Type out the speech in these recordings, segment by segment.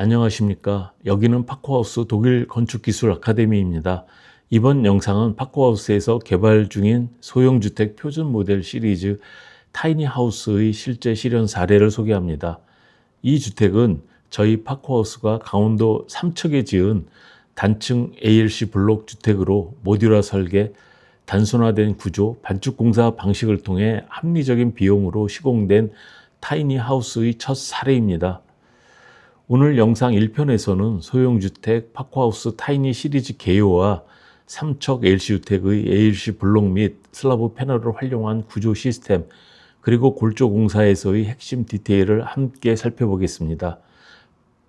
안녕하십니까. 여기는 파코하우스 독일 건축기술 아카데미입니다. 이번 영상은 파코하우스에서 개발 중인 소형주택 표준 모델 시리즈 타이니 하우스의 실제 실현 사례를 소개합니다. 이 주택은 저희 파코하우스가 강원도 삼척에 지은 단층 ALC 블록 주택으로 모듈화 설계, 단순화된 구조, 반축 공사 방식을 통해 합리적인 비용으로 시공된 타이니 하우스의 첫 사례입니다. 오늘 영상 1편에서는 소형주택 파코하우스 타이니 시리즈 개요와 삼척 ALC주택의 ALC 블록 및 슬라브 패널을 활용한 구조 시스템, 그리고 골조 공사에서의 핵심 디테일을 함께 살펴보겠습니다.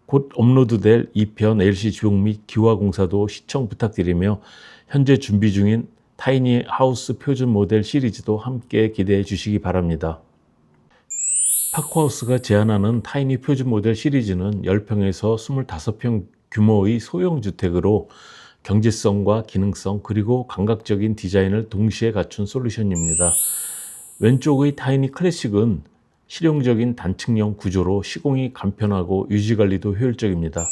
곧 업로드될 2편 ALC 지용 및 기화 공사도 시청 부탁드리며 현재 준비 중인 타이니 하우스 표준 모델 시리즈도 함께 기대해 주시기 바랍니다. 파코하우스가 제안하는 타이니 표준 모델 시리즈는 10평에서 25평 규모의 소형 주택으로 경제성과 기능성 그리고 감각적인 디자인을 동시에 갖춘 솔루션입니다. 왼쪽의 타이니 클래식은 실용적인 단층형 구조로 시공이 간편하고 유지관리도 효율적입니다.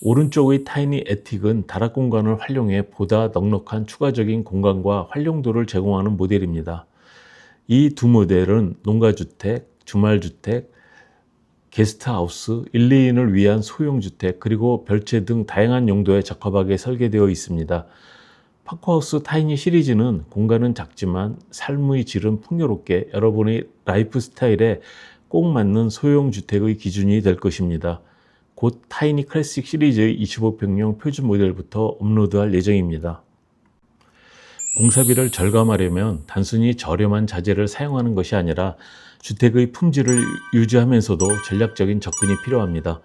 오른쪽의 타이니 에틱은 다락 공간을 활용해 보다 넉넉한 추가적인 공간과 활용도를 제공하는 모델입니다. 이 두 모델은 농가주택, 주말주택, 게스트하우스, 1, 2인을 위한 소형주택, 그리고 별채 등 다양한 용도에 적합하게 설계되어 있습니다. 파크하우스 타이니 시리즈는 공간은 작지만 삶의 질은 풍요롭게 여러분의 라이프 스타일에 꼭 맞는 소형주택의 기준이 될 것입니다. 곧 타이니 클래식 시리즈의 25평형 표준 모델부터 업로드할 예정입니다. 공사비를 절감하려면 단순히 저렴한 자재를 사용하는 것이 아니라 주택의 품질을 유지하면서도 전략적인 접근이 필요합니다.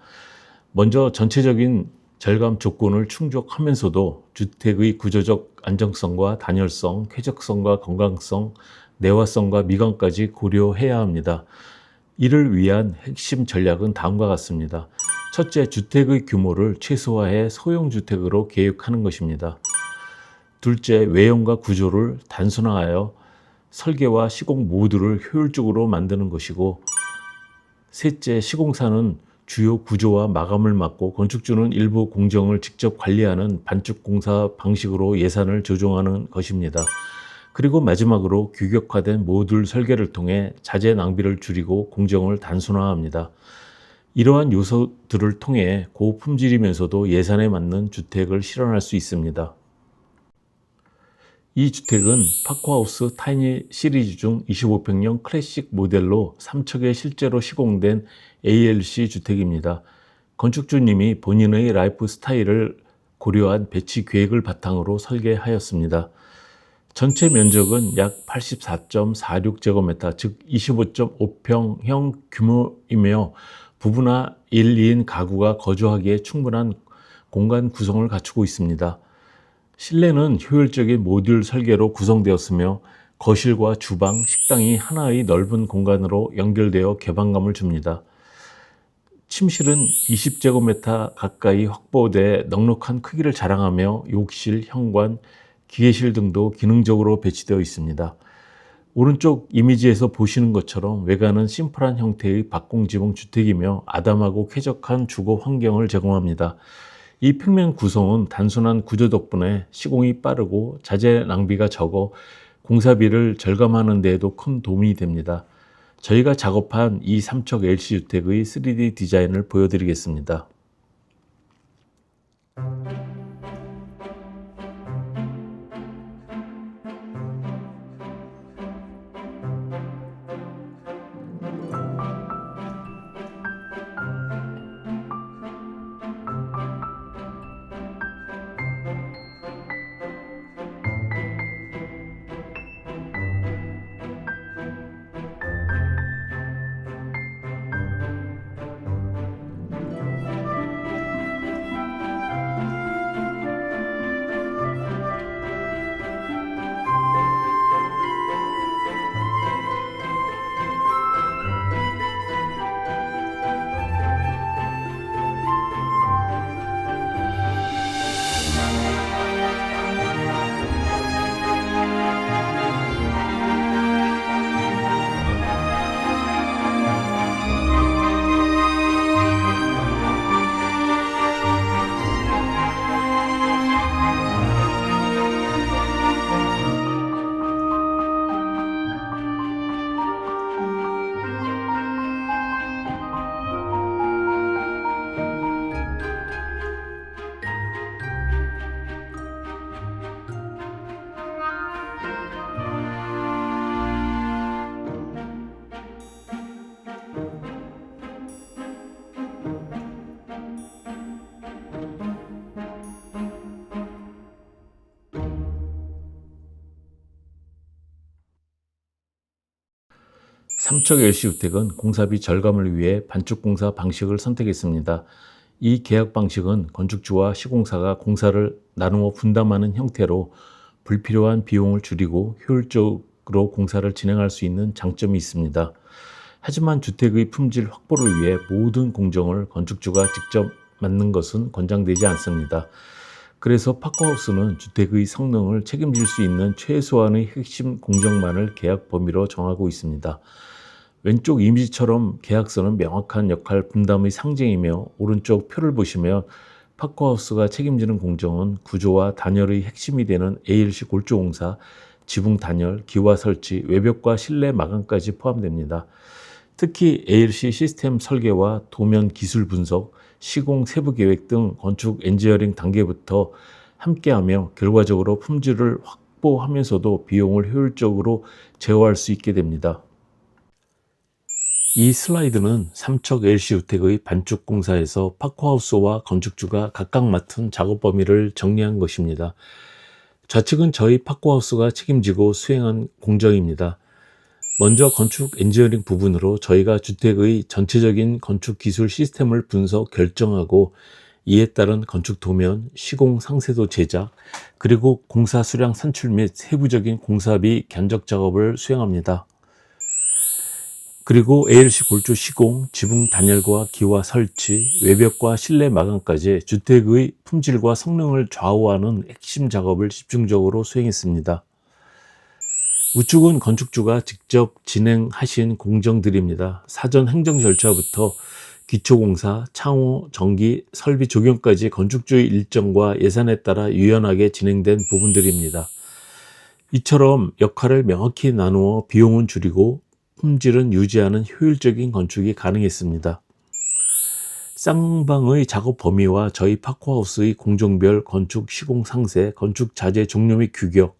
먼저 전체적인 절감 조건을 충족하면서도 주택의 구조적 안정성과 단열성, 쾌적성과 건강성, 내화성과 미관까지 고려해야 합니다. 이를 위한 핵심 전략은 다음과 같습니다. 첫째, 주택의 규모를 최소화해 소형 주택으로 계획하는 것입니다. 둘째, 외형과 구조를 단순화하여 설계와 시공 모두를 효율적으로 만드는 것이고, 셋째, 시공사는 주요 구조와 마감을 맡고 건축주는 일부 공정을 직접 관리하는 반축 공사 방식으로 예산을 조정하는 것입니다. 그리고 마지막으로 규격화된 모듈 설계를 통해 자재 낭비를 줄이고 공정을 단순화합니다. 이러한 요소들을 통해 고품질이면서도 예산에 맞는 주택을 실현할 수 있습니다. 이 주택은 파코하우스 타이니 시리즈 중 25평형 클래식 모델로 삼척에 실제로 시공된 ALC 주택입니다. 건축주님이 본인의 라이프 스타일을 고려한 배치 계획을 바탕으로 설계하였습니다. 전체 면적은 약 84.46제곱미터, 즉 25.5평형 규모이며 부부나 1, 2인 가구가 거주하기에 충분한 공간 구성을 갖추고 있습니다. 실내는 효율적인 모듈 설계로 구성되었으며 거실과 주방, 식당이 하나의 넓은 공간으로 연결되어 개방감을 줍니다. 침실은 20제곱미터 가까이 확보돼 넉넉한 크기를 자랑하며 욕실, 현관, 기계실 등도 기능적으로 배치되어 있습니다. 오른쪽 이미지에서 보시는 것처럼 외관은 심플한 형태의 박공지붕 주택이며 아담하고 쾌적한 주거 환경을 제공합니다. 이 평면 구성은 단순한 구조 덕분에 시공이 빠르고 자재 낭비가 적어 공사비를 절감하는 데에도 큰 도움이 됩니다. 저희가 작업한 이 삼척 LC주택의 3D 디자인을 보여드리겠습니다. 삼척 LC주택은 공사비 절감을 위해 반축공사 방식을 선택했습니다. 이 계약 방식은 건축주와 시공사가 공사를 나누어 분담하는 형태로 불필요한 비용을 줄이고 효율적으로 공사를 진행할 수 있는 장점이 있습니다. 하지만 주택의 품질 확보를 위해 모든 공정을 건축주가 직접 맡는 것은 권장되지 않습니다. 그래서 파크하우스는 주택의 성능을 책임질 수 있는 최소한의 핵심 공정만을 계약 범위로 정하고 있습니다. 왼쪽 이미지처럼 계약서는 명확한 역할 분담의 상징이며 오른쪽 표를 보시면 파크하우스가 책임지는 공정은 구조와 단열의 핵심이 되는 ALC 골조공사, 지붕 단열, 기와 설치, 외벽과 실내 마감까지 포함됩니다. 특히 ALC 시스템 설계와 도면 기술 분석, 시공 세부 계획 등 건축 엔지니어링 단계부터 함께하며 결과적으로 품질을 확보하면서도 비용을 효율적으로 제어할 수 있게 됩니다. 이 슬라이드는 삼척 LC주택의 반축 공사에서 파크하우스와 건축주가 각각 맡은 작업 범위를 정리한 것입니다. 좌측은 저희 파크하우스가 책임지고 수행한 공정입니다. 먼저 건축 엔지니어링 부분으로 저희가 주택의 전체적인 건축 기술 시스템을 분석 결정하고 이에 따른 건축 도면, 시공 상세도 제작, 그리고 공사 수량 산출 및 세부적인 공사비 견적 작업을 수행합니다. 그리고 ALC 골조 시공, 지붕 단열과 기와 설치, 외벽과 실내 마감까지 주택의 품질과 성능을 좌우하는 핵심 작업을 집중적으로 수행했습니다. 우측은 건축주가 직접 진행하신 공정들입니다. 사전 행정 절차부터 기초공사, 창호, 전기, 설비 조경까지 건축주의 일정과 예산에 따라 유연하게 진행된 부분들입니다. 이처럼 역할을 명확히 나누어 비용은 줄이고 품질은 유지하는 효율적인 건축이 가능했습니다. 쌍방의 작업 범위와 저희 파코하우스의 공정별 건축 시공 상세, 건축 자재 종류 및 규격,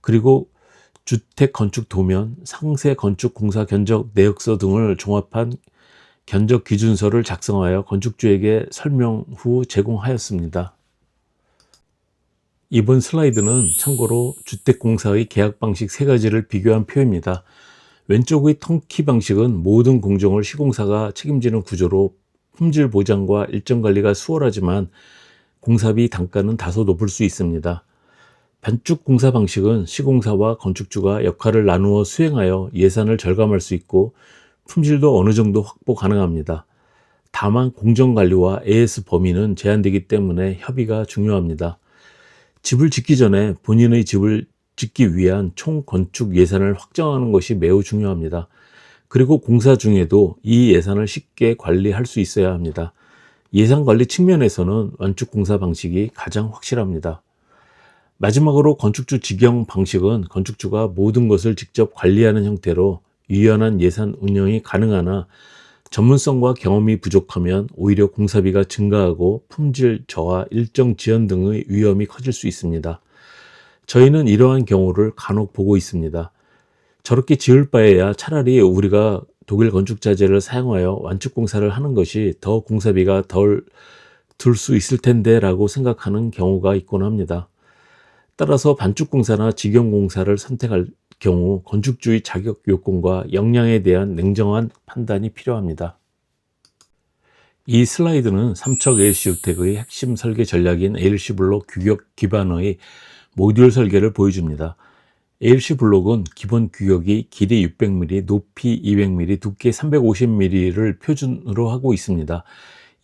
그리고 주택 건축 도면, 상세 건축 공사 견적 내역서 등을 종합한 견적 기준서를 작성하여 건축주에게 설명 후 제공하였습니다. 이번 슬라이드는 참고로 주택공사의 계약 방식 세 가지를 비교한 표입니다. 왼쪽의 턴키 방식은 모든 공정을 시공사가 책임지는 구조로 품질 보장과 일정 관리가 수월하지만 공사비 단가는 다소 높을 수 있습니다. 반축 공사 방식은 시공사와 건축주가 역할을 나누어 수행하여 예산을 절감할 수 있고 품질도 어느 정도 확보 가능합니다. 다만 공정 관리와 AS 범위는 제한되기 때문에 협의가 중요합니다. 집을 짓기 전에 본인의 집을 짓기 위한 총 건축 예산을 확정하는 것이 매우 중요합니다. 그리고 공사 중에도 이 예산을 쉽게 관리할 수 있어야 합니다. 예산 관리 측면에서는 완축 공사 방식이 가장 확실합니다. 마지막으로 건축주 직영 방식은 건축주가 모든 것을 직접 관리하는 형태로 유연한 예산 운영이 가능하나 전문성과 경험이 부족하면 오히려 공사비가 증가하고 품질 저하, 일정 지연 등의 위험이 커질 수 있습니다. 저희는 이러한 경우를 간혹 보고 있습니다. 저렇게 지을 바에야 차라리 우리가 독일 건축 자재를 사용하여 완축 공사를 하는 것이 더 공사비가 덜 들 수 있을 텐데 라고 생각하는 경우가 있곤 합니다. 따라서 반축 공사나 직영 공사를 선택할 경우 건축주의 자격 요건과 역량에 대한 냉정한 판단이 필요합니다. 이 슬라이드는 삼척 ALC 주택의 핵심 설계 전략인 ALC 블록 규격 기반의 모듈 설계를 보여줍니다. ALC 블록은 기본 규격이 길이 600mm, 높이 200mm, 두께 350mm를 표준으로 하고 있습니다.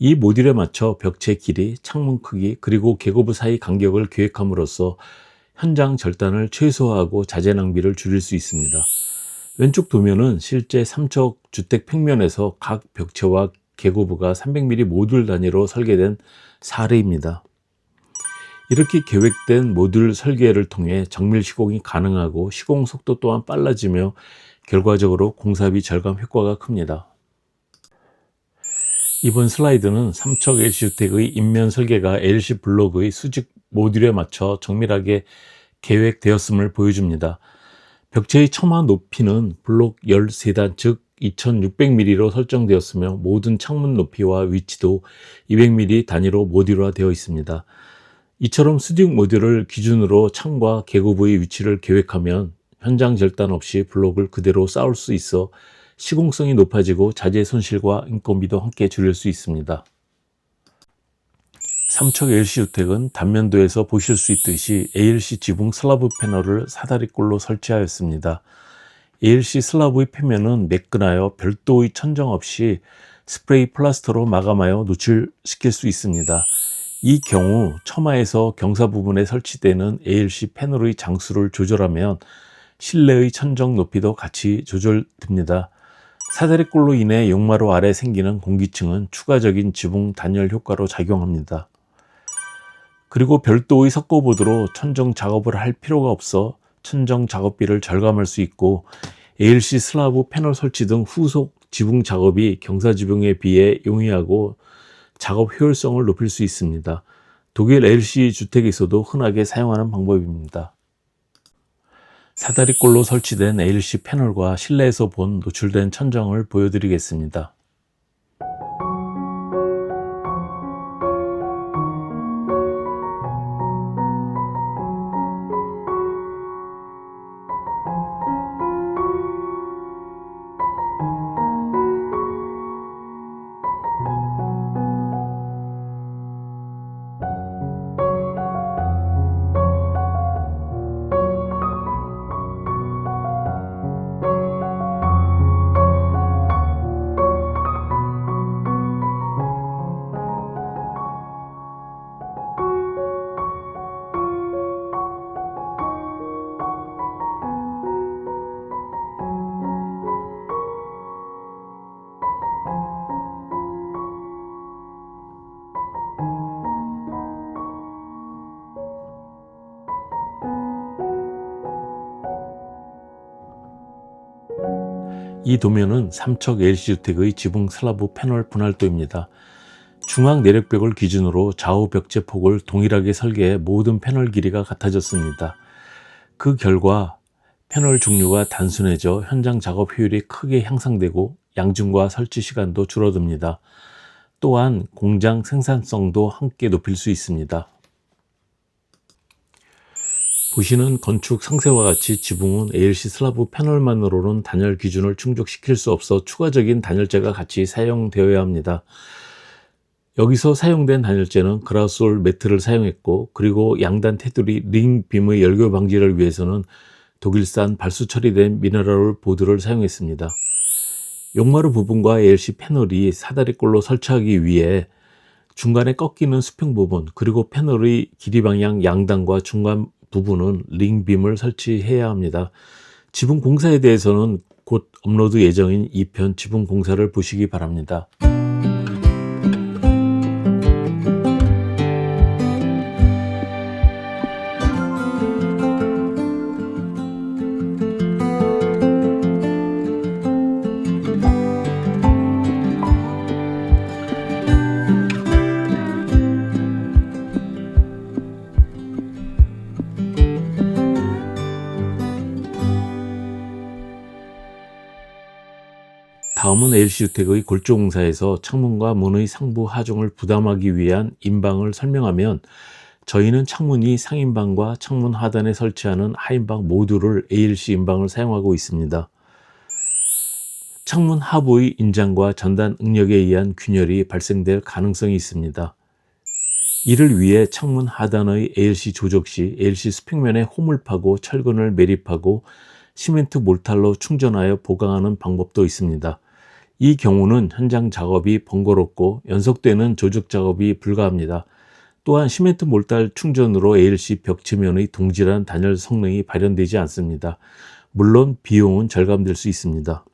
이 모듈에 맞춰 벽체 길이, 창문 크기, 그리고 계고부 사이 간격을 계획함으로써 현장 절단을 최소화하고 자재 낭비를 줄일 수 있습니다. 왼쪽 도면은 실제 삼척 주택 평면에서 각 벽체와 계고부가 300mm 모듈 단위로 설계된 사례입니다. 이렇게 계획된 모듈 설계를 통해 정밀 시공이 가능하고 시공 속도 또한 빨라지며 결과적으로 공사비 절감 효과가 큽니다. 이번 슬라이드는 삼척 LC주택의 인면 설계가 LC 블록의 수직 모듈에 맞춰 정밀하게 계획되었음을 보여줍니다. 벽체의 처마 높이는 블록 13단 즉 2600mm로 설정되었으며 모든 창문 높이와 위치도 200mm 단위로 모듈화되어 있습니다. 이처럼 수직 모듈을 기준으로 창과 계고부의 위치를 계획하면 현장 절단 없이 블록을 그대로 쌓을 수 있어 시공성이 높아지고 자재 손실과 인건비도 함께 줄일 수 있습니다. 삼척 ALC 주택은 단면도에서 보실 수 있듯이 ALC 지붕 슬라브 패널을 사다리꼴로 설치하였습니다. ALC 슬라브의 표면은 매끈하여 별도의 천정 없이 스프레이 플라스터로 마감하여 노출시킬 수 있습니다. 이 경우 처마에서 경사 부분에 설치되는 ALC 패널의 장수를 조절하면 실내의 천정 높이도 같이 조절됩니다. 사다리꼴로 인해 용마루 아래 생기는 공기층은 추가적인 지붕 단열 효과로 작용합니다. 그리고 별도의 석고보드로 천정 작업을 할 필요가 없어 천정 작업비를 절감할 수 있고 ALC 슬라브 패널 설치 등 후속 지붕 작업이 경사 지붕에 비해 용이하고 작업 효율성을 높일 수 있습니다. 독일 ALC 주택에서도 흔하게 사용하는 방법입니다. 사다리꼴로 설치된 ALC 패널과 실내에서 본 노출된 천정을 보여드리겠습니다. 이 도면은 삼척 LC주택의 지붕 슬라브 패널 분할도입니다. 중앙 내력벽을 기준으로 좌우 벽제 폭을 동일하게 설계해 모든 패널 길이가 같아졌습니다. 그 결과 패널 종류가 단순해져 현장 작업 효율이 크게 향상되고 양중과 설치 시간도 줄어듭니다. 또한 공장 생산성도 함께 높일 수 있습니다. 보시는 건축 상세와 같이 지붕은 ALC 슬라브 패널만으로는 단열 기준을 충족시킬 수 없어 추가적인 단열재가 같이 사용되어야 합니다. 여기서 사용된 단열재는 그라솔 매트를 사용했고 그리고 양단 테두리 링 빔의 열교 방지를 위해서는 독일산 발수 처리된 미네랄 보드를 사용했습니다. 용마루 부분과 ALC 패널이 사다리꼴로 설치하기 위해 중간에 꺾이는 수평 부분 그리고 패널의 길이 방향 양단과 중간 부분은 링빔을 설치해야 합니다. 지붕 공사에 대해서는 곧 업로드 예정인 2편 지붕 공사를 보시기 바랍니다. LC주택의 골조공사에서 창문과 문의 상부 하중을 부담하기 위한 인방을 설명하면 저희는 창문이 상인방과 창문 하단에 설치하는 하인방 모두를 ALC 인방을 사용하고 있습니다. 창문 하부의 인장과 전단 응력에 의한 균열이 발생될 가능성이 있습니다. 이를 위해 창문 하단의 ALC 조적 시 ALC 스펙면에 홈을 파고 철근을 매립하고 시멘트 몰탈로 충전하여 보강하는 방법도 있습니다. 이 경우는 현장 작업이 번거롭고 연속되는 조직 작업이 불가합니다. 또한 시멘트 몰달 충전으로 ALC 벽체면의 동질한 단열 성능이 발현되지 않습니다. 물론 비용은 절감될 수 있습니다.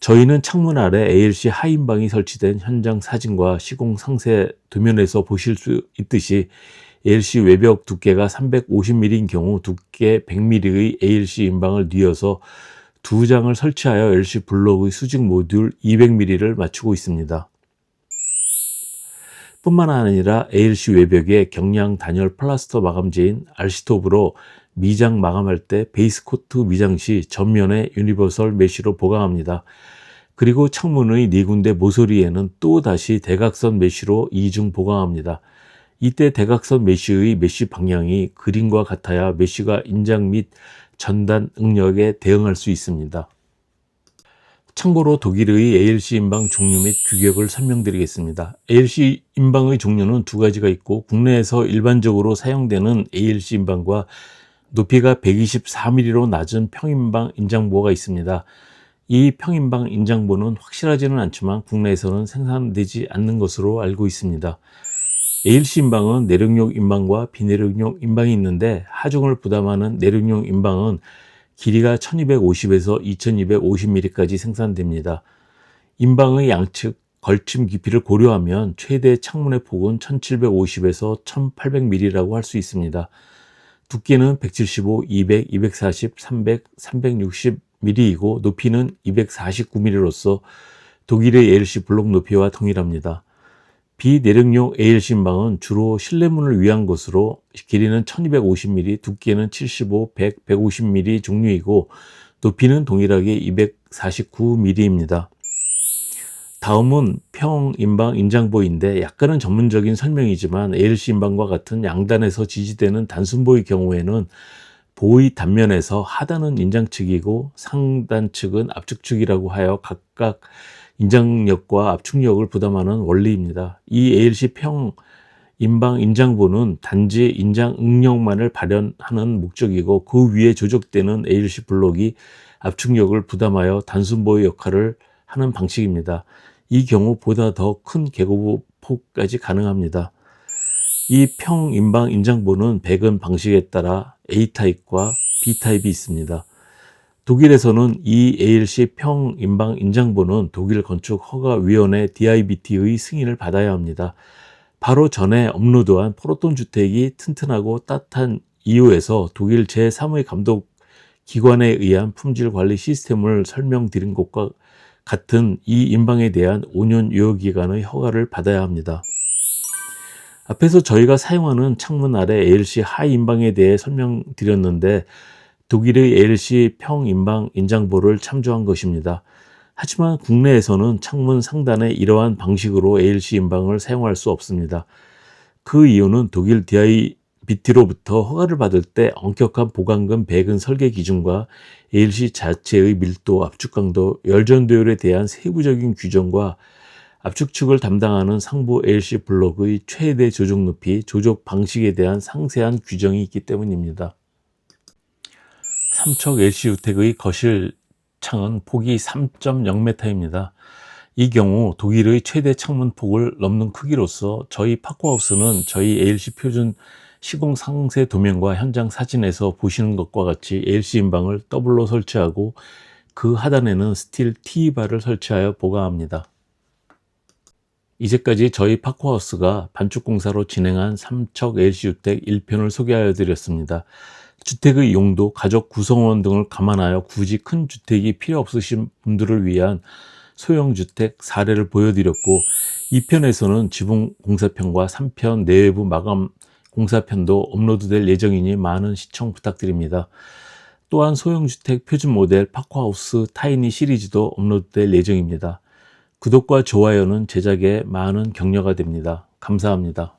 저희는 창문 아래 ALC 하인방이 설치된 현장 사진과 시공 상세 도면에서 보실 수 있듯이 ALC 외벽 두께가 350mm인 경우 두께 100mm의 ALC 인방을 뉘어서 두 장을 설치하여 LC 블록의 수직 모듈 200mm를 맞추고 있습니다. 뿐만 아니라 ALC 외벽에 경량 단열 플라스터 마감재인 알시톱으로 미장 마감할 때 베이스 코트 미장 시 전면에 유니버설 메쉬로 보강합니다. 그리고 창문의 네 군데 모서리에는 또 다시 대각선 메쉬로 이중 보강합니다. 이때 대각선 메쉬의 메쉬 방향이 그림과 같아야 메쉬가 인장 및 전단 응력에 대응할 수 있습니다. 참고로 독일의 ALC 인방 종류 및 규격을 설명드리겠습니다. ALC 인방의 종류는 두 가지가 있고 국내에서 일반적으로 사용되는 ALC 인방과 높이가 124mm로 낮은 평인방 인장보가 있습니다. 이 평인방 인장보는 확실하지는 않지만 국내에서는 생산되지 않는 것으로 알고 있습니다. ALC 인방은 내륙용 인방과 비내륙용 인방이 있는데 하중을 부담하는 내륙용 인방은 길이가 1250에서 2250mm까지 생산됩니다. 인방의 양측 걸침 깊이를 고려하면 최대 창문의 폭은 1750에서 1800mm라고 할 수 있습니다. 두께는 175, 200, 240, 300, 360mm이고 높이는 249mm로서 독일의 ALC 블록 높이와 동일합니다. 비내력용 ALC 인방은 주로 실내문을 위한 것으로 길이는 1250mm, 두께는 75, 100, 150mm 종류이고 높이는 동일하게 249mm입니다. 다음은 평 인방 인장보인데 약간은 전문적인 설명이지만 ALC 인방과 같은 양단에서 지지되는 단순보의 경우에는 보의 단면에서 하단은 인장 측이고 상단 측은 압축 측이라고 하여 각각 인장력과 압축력을 부담하는 원리입니다. 이 ALC 평 인방 인장보는 단지 인장 응력만을 발현하는 목적이고 그 위에 조적되는 ALC 블록이 압축력을 부담하여 단순 보의 역할을 하는 방식입니다. 이 경우 보다 더 큰 계고폭까지 가능합니다. 이 평인방 인장보는 배근 방식에 따라 A타입과 B타입이 있습니다. 독일에서는 이 ALC 평인방 인장보는 독일 건축 허가위원회 DIBT의 승인을 받아야 합니다. 바로 전에 업로드한 포로톤 주택이 튼튼하고 따뜻한 이유에서 독일 제3의 감독 기관에 의한 품질 관리 시스템을 설명드린 것과 같은 이 인방에 대한 5년 유효기간의 허가를 받아야 합니다. 앞에서 저희가 사용하는 창문 아래 ALC 하이 인방에 대해 설명드렸는데 독일의 ALC 평인방 인장보를 참조한 것입니다. 하지만 국내에서는 창문 상단에 이러한 방식으로 ALC 인방을 사용할 수 없습니다. 그 이유는 독일 DIBT로부터 허가를 받을 때 엄격한 보강금 배근 설계 기준과 ALC 자체의 밀도, 압축 강도, 열전 도율에 대한 세부적인 규정과 압축축을 담당하는 상부 ALC 블록의 최대 조정 높이, 조적 방식에 대한 상세한 규정이 있기 때문입니다. 삼척 LC주택의 거실 창은 폭이 3.0m입니다. 이 경우 독일의 최대 창문 폭을 넘는 크기로서 저희 파코하우스는 저희 ALC 표준 시공 상세 도면과 현장 사진에서 보시는 것과 같이 ALC 인방을 더블로 설치하고 그 하단에는 스틸 T바를 설치하여 보강합니다. 이제까지 저희 파코하우스가 반축공사로 진행한 삼척 LC주택 1편을 소개하여 드렸습니다. 주택의 용도, 가족 구성원 등을 감안하여 굳이 큰 주택이 필요 없으신 분들을 위한 소형 주택 사례를 보여드렸고 2편에서는 지붕 공사편과 3편 내외부 마감 공사편도 업로드될 예정이니 많은 시청 부탁드립니다. 또한 소형 주택 표준 모델 파크하우스 타이니 시리즈도 업로드될 예정입니다. 구독과 좋아요는 제작에 많은 격려가 됩니다. 감사합니다.